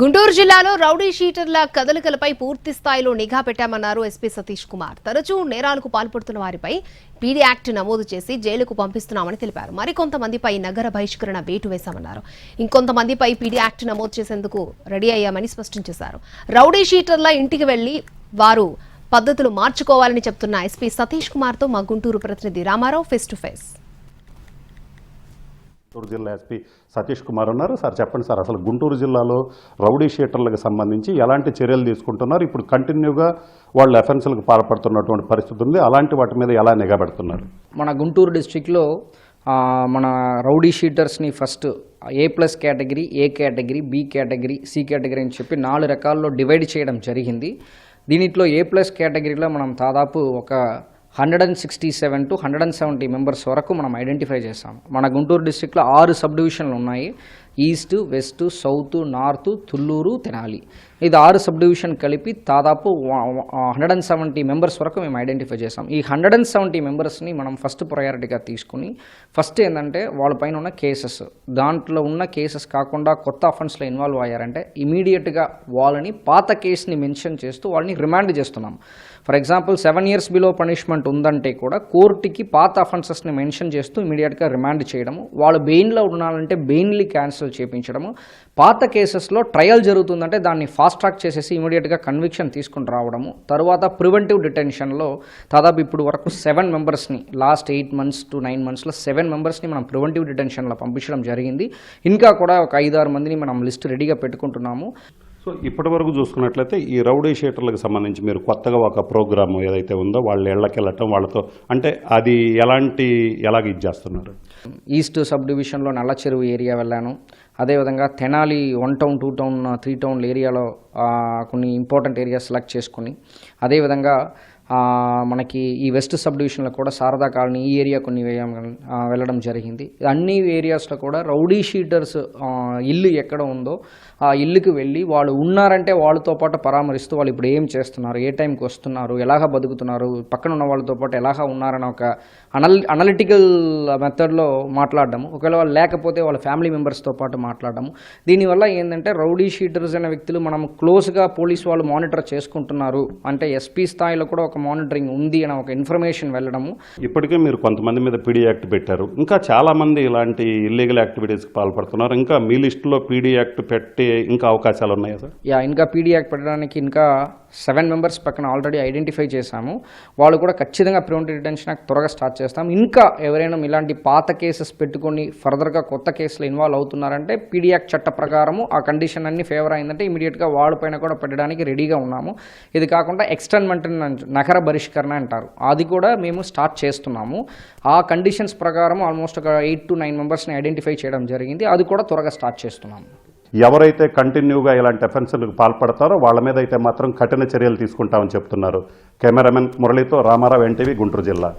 గుంటూరు జిల్లాలో రౌడీ షీటర్ల కదలికలపై పూర్తి స్థాయిలో నిఘా పెట్టామన్నారు ఎస్పీ సతీష్ కుమార్. తరచూ నేరాలకు పాల్పడుతున్న వారిపై పీడీ యాక్ట్ నమోదు చేసి జైలుకు పంపిస్తున్నామని తెలిపారు. మరికొంతమందిపై నగర బహిష్కరణ వేటు వేశామన్నారు. ఇంకొంతమందిపై పీడీ యాక్ట్ నమోదు చేసేందుకు రెడీ అయ్యామని స్పష్టం చేశారు. రౌడీ షీటర్ల ఇంటికి వెళ్ళి వారు పద్ధతులు మార్చుకోవాలని చెప్తున్న ఎస్పీ సతీష్ కుమార్తో మా గుంటూరు ప్రతినిధి Ramarao face to face Guntur జిల్లా ఎస్పీ సతీష్ కుమార్ ఉన్నారు. సార్ చెప్పండి సార్ అసలు గుంటూరు జిల్లాలో రౌడీ షీటర్లకు సంబంధించి ఎలాంటి చర్యలు తీసుకుంటున్నారు? ఇప్పుడు కంటిన్యూగా వాళ్ళు ఎఫెన్సులకు పాల్పడుతున్నటువంటి పరిస్థితి ఉంది. అలాంటి వాటి మీద ఎలా నిఘా పెడుతున్నారు? మన గుంటూరు డిస్ట్రిక్ట్లో మన rowdy షీటర్స్ని first A plus category A category B category C category అని చెప్పి నాలుగు రకాల్లో డివైడ్ చేయడం జరిగింది. దీనిట్లో ఏ ప్లస్ కేటగిరీలో మనం దాదాపు ఒక hundred and sixty seven to hundred and seventy members వరకు మనం ఐడెంటిఫై చేస్తాం. మన గుంటూరు డిస్టిక్లో ఆరు సబ్ డివిజన్లు ఉన్నాయి. East west south north Tulluru Tenali. ఇది ఆరు సబ్ డివిజన్ కలిపి దాదాపు హండ్రెడ్ అండ్ సెవెంటీ మెంబర్స్ వరకు మేము ఐడెంటిఫై చేసాం ఈ హండ్రెడ్ అండ్ సెవెంటీ మెంబర్స్ని మనం ఫస్ట్ ప్రయారిటీగా తీసుకుని ఫస్ట్ ఏంటంటే వాళ్ళపైన ఉన్న కేసెస్ దాంట్లో ఉన్న కేసెస్ కాకుండా కొత్త అఫెన్స్లో ఇన్వాల్వ్ అయ్యారంటే ఇమీడియట్గా వాళ్ళని పాత కేసుని మెన్షన్ చేస్తూ వాళ్ళని రిమాండ్ చేస్తున్నాం. For example seven years below punishment ఉందంటే కూడా కోర్టుకి పాత అఫెన్సెస్ని మెన్షన్ చేస్తూ ఇమీడియట్గా రిమాండ్ చేయడము వాళ్ళు బెయిన్లో ఉండాలంటే బెయిన్లీ క్యాన్సిల్ చేయించడము పాత కేసెస్లో ట్రయల్ జరుగుతుందంటే దాన్ని ఫాస్ట్ ట్రాక్ చేసేసి ఇమీడియట్గా కన్విక్షన్ తీసుకుని రావడము తర్వాత ప్రివెంటివ్ డిటెన్షన్లో దాదాపు ఇప్పుడు వరకు సెవెన్ మెంబర్స్ని last eight months to nine మంత్స్లో సెవెన్ మెంబర్స్ని మనం ప్రివెంటివ్ డిటెన్షన్లో పంపించడం జరిగింది. ఇంకా కూడా ఒక ఐదారు మందిని మనం లిస్ట్ రెడీగా పెట్టుకుంటున్నాము. సో ఇప్పటి వరకు చూసుకున్నట్లయితే ఈ రౌడీ షీటర్లకు సంబంధించి మీరు కొత్తగా ఒక ప్రోగ్రామ్ ఏదైతే ఉందో వాళ్ళ ఇళ్ళకి వెళ్ళటం వాళ్ళతో అంటే అది ఎలాంటి ఎలాగ ఇచ్చేస్తున్నారు ఈస్ట్ సబ్ డివిజన్లో నల్ల చెరువు ఏరియా వెళ్ళాను. అదేవిధంగా Tenali one town two town three town ఏరియాలో కొన్ని ఇంపార్టెంట్ ఏరియాస్ సెలెక్ట్ చేసుకుని అదేవిధంగా మనకి ఈ వెస్ట్ సబ్ డివిజన్లో కూడా శారదా కాలనీ ఈ ఏరియా కొన్ని వెళ్ళడం జరిగింది. అన్ని ఏరియాస్లో కూడా రౌడీ షీటర్స్ ఇల్లు ఎక్కడ ఉందో ఆ ఇల్లుకి వెళ్ళి వాళ్ళు ఉన్నారంటే వాళ్ళతో పాటు పరామరిస్తూ వాళ్ళు ఇప్పుడు ఏం చేస్తున్నారు ఏ టైంకి వస్తున్నారు ఎలాగ బతుకుతున్నారు పక్కన ఉన్న వాళ్ళతో పాటు ఎలాగ ఉన్నారని ఒక అనల్ అనలిటికల్ మెథడ్లో మాట్లాడడము. ఒకవేళ వాళ్ళు లేకపోతే వాళ్ళ ఫ్యామిలీ మెంబర్స్తో పాటు మాట్లాడడము. దీనివల్ల ఏంటంటే రౌడీ షీటర్స్ అనే వ్యక్తులు మనం క్లోజ్గా పోలీస్ వాళ్ళు మానిటర్ చేసుకుంటున్నారు. అంటే ఎస్పీ స్థాయిలో కూడా ఒక మానిటరింగ్ ఉంది అనే ఒక ఇన్ఫర్మేషన్ వెళ్ళడము. ఇప్పటికే మీరు కొంతమంది మీద పీడీ యాక్ట్ పెట్టారు. ఇంకా చాలా మంది ఇలాంటి ఇల్లీగల్ యాక్టివిటీస్కి పాల్పడుతున్నారు. ఇంకా మీ లిస్టులో పీడీ యాక్ట్ పెట్టే ఇంకా అవకాశాలు ఉన్నాయా సార్ యా ఇంకా పీడీ యాక్ట్ పెట్టడానికి ఇంకా సెవెన్ మెంబర్స్ పక్కన ఆల్రెడీ ఐడెంటిఫై చేశాము. వాళ్ళు కూడా ఖచ్చితంగా ప్రివెంటివ్ డిటెన్షన్ యాక్ట్ త్వరగా స్టార్ట్ చేస్తాం. ఇంకా ఎవరైనా ఇలాంటి పాత కేసెస్ పెట్టుకొని ఫర్దర్గా కొత్త కేసులు ఇన్వాల్వ్ అవుతున్నారంటే పీడియాక్ చట్ట ప్రకారము ఆ కండిషన్ అన్ని ఫేవర్ అయిందంటే ఇమీడియట్గా వాళ్ళపైన కూడా పెట్టడానికి రెడీగా ఉన్నాము. ఇది కాకుండా ఎక్స్టర్న్మెంట్ నగర బహిష్కరణ అంటారు. అది కూడా మేము స్టార్ట్ చేస్తున్నాము. ఆ కండిషన్స్ ప్రకారం ఆల్మోస్ట్ ఒక ఎయిట్ టు నైన్ మెంబర్స్ని ఐడెంటిఫై చేయడం జరిగింది. అది కూడా త్వరగా స్టార్ట్ చేస్తున్నాము. ఎవరైతే కంటిన్యూగా ఇలాంటి అఫెన్సులకు పాల్పడతారో వాళ్ళ మీద అయితే మాత్రం కఠిన చర్యలు తీసుకుంటామని చెప్తున్నారు. కెమెరామెన్ మురళితో రామారావు ఎన్టీవీ గుంటూరు జిల్లా.